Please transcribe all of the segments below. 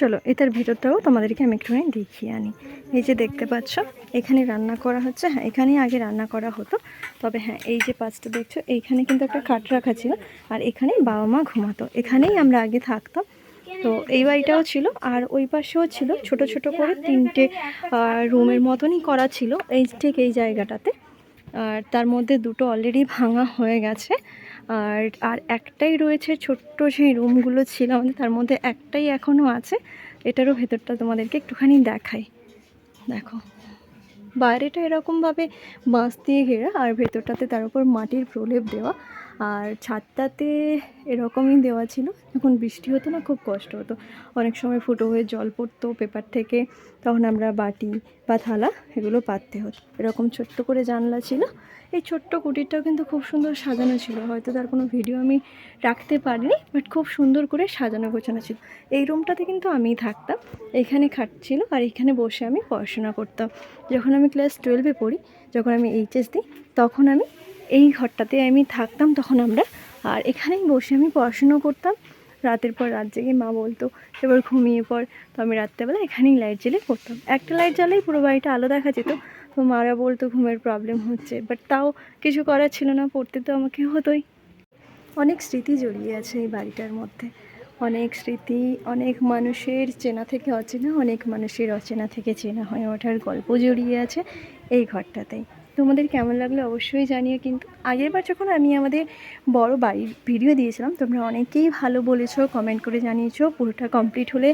চলো, এটার ভিতরটাও তোমাদেরকে আমি একটুখানি দেখিয়ে আনি। এই যে দেখতে পাচ্ছ, এখানে রান্না করা হচ্ছে। হ্যাঁ এখানেই আগে রান্না করা হতো। তবে হ্যাঁ এই যে পাঁচটা দেখছ, এইখানে কিন্তু একটা খাট রাখা ছিল আর এখানেই বাবা মা ঘুমাতো। এখানেই আমরা আগে থাকতাম। তো এই বাড়িটাও ছিল আর ওই পাশেও ছিল ছোট ছোট করে তিনটে রুমের মতনই করা ছিল। এই, ঠিক এই জায়গাটাতে। আর তার মধ্যে দুটো অলরেডি ভাঙা হয়ে গেছে। আর আর একটাই রয়েছে ছোট্ট সেই রুমগুলো ছিল আমাদের, তার মধ্যে একটাই এখনও আছে। এটারও ভেতরটা তোমাদেরকে একটুখানি দেখাই। দেখো। বাইরেটা এরকমভাবে বাঁশ দিয়ে ঘেরা, আর ভেতরটাতে তার উপর মাটির প্রলেপ দেওয়া। আর ছাদটাতে এরকমই দেওয়া ছিল। যখন বৃষ্টি হতো না, খুব কষ্ট হতো। অনেক সময় ফুটো হয়ে জল পড়তো পেপার থেকে, তখন আমরা বাটি বা থালা এগুলো পাততে হতো। এরকম ছোট্ট করে জানলা ছিল। এই ছোট্ট কুটিরটাও কিন্তু খুব সুন্দর সাজানো ছিল। হয়তো তার কোনো ভিডিও আমি রাখতে পারিনি, বাট খুব সুন্দর করে সাজানো গোছানো ছিল। এই রুমটাতে কিন্তু আমিই থাকতাম। এখানে খাট ছিল আর এখানে বসে আমি পড়াশোনা করতাম। যখন আমি ক্লাস টুয়েলভে পড়ি, যখন আমি এইচএস দিই, তখন আমি এই ঘরটাতে আমি থাকতাম তখন আমরা। আর এখানেই বসে আমি পড়াশুনো করতাম। রাতের পর রাত জেগে মা বলতো, এবার ঘুমিয়ে পর তো আমি রাত্রেবেলা এখানেই লাইট জ্বেলে পড়তাম। একটা লাইট জ্বালেই পুরো বাড়িটা আলো দেখা যেত। তো মারা বলতো, ঘুমের প্রবলেম হচ্ছে। বাট তাও কিছু করার ছিল না, পড়তে তো আমাকে হতোই। অনেক স্মৃতি জড়িয়ে আছে এই বাড়িটার মধ্যে। অনেক স্মৃতি, অনেক মানুষের চেনা থেকে অচেনা, অনেক মানুষের অচেনা থেকে চেনা হয়ে ওঠার গল্প জড়িয়ে আছে এই ঘরটাতেই। তোমাদের কেমন লাগল অবশ্যই জানিও, কিন্তু আগেরবার যখন আমি আমাদের বড় বাড়ির ভিডিও দিয়েছিলাম, তোমরা অনেকেই ভালো বলেছ কমেন্ট করে জানিয়েছো, পুরোটা কমপ্লিট হলে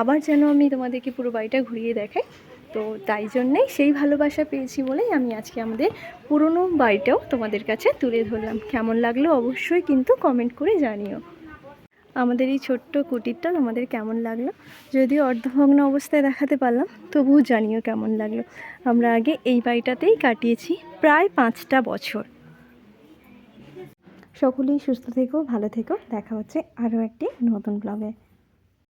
আবার যেন আমি তোমাদেরকে পুরো বাড়িটা ঘুরিয়ে দেখাই। তো তাই জন্যেই সেই ভালোবাসা পেয়েছি বলেই আমি আজকে আমাদের পুরনো বাড়িটাও তোমাদের কাছে তুলে ধরলাম। কেমন লাগল অবশ্যই কিন্তু কমেন্ট করে জানিও। আমাদের এই ছোট্ট কুটিরটা আমাদের কেমন লাগল? যদিও অর্ধভগ্ন অবস্থায় দেখাতে পারলাম, তবুও জানিও কেমন লাগল। আমরা আগে এই বাড়িটাতেই কাটিয়েছি প্রায় পাঁচটা বছর। সকলেই সুস্থ থেকো, ভালো থেকো। দেখা হচ্ছে আরও একটি নতুন ব্লগে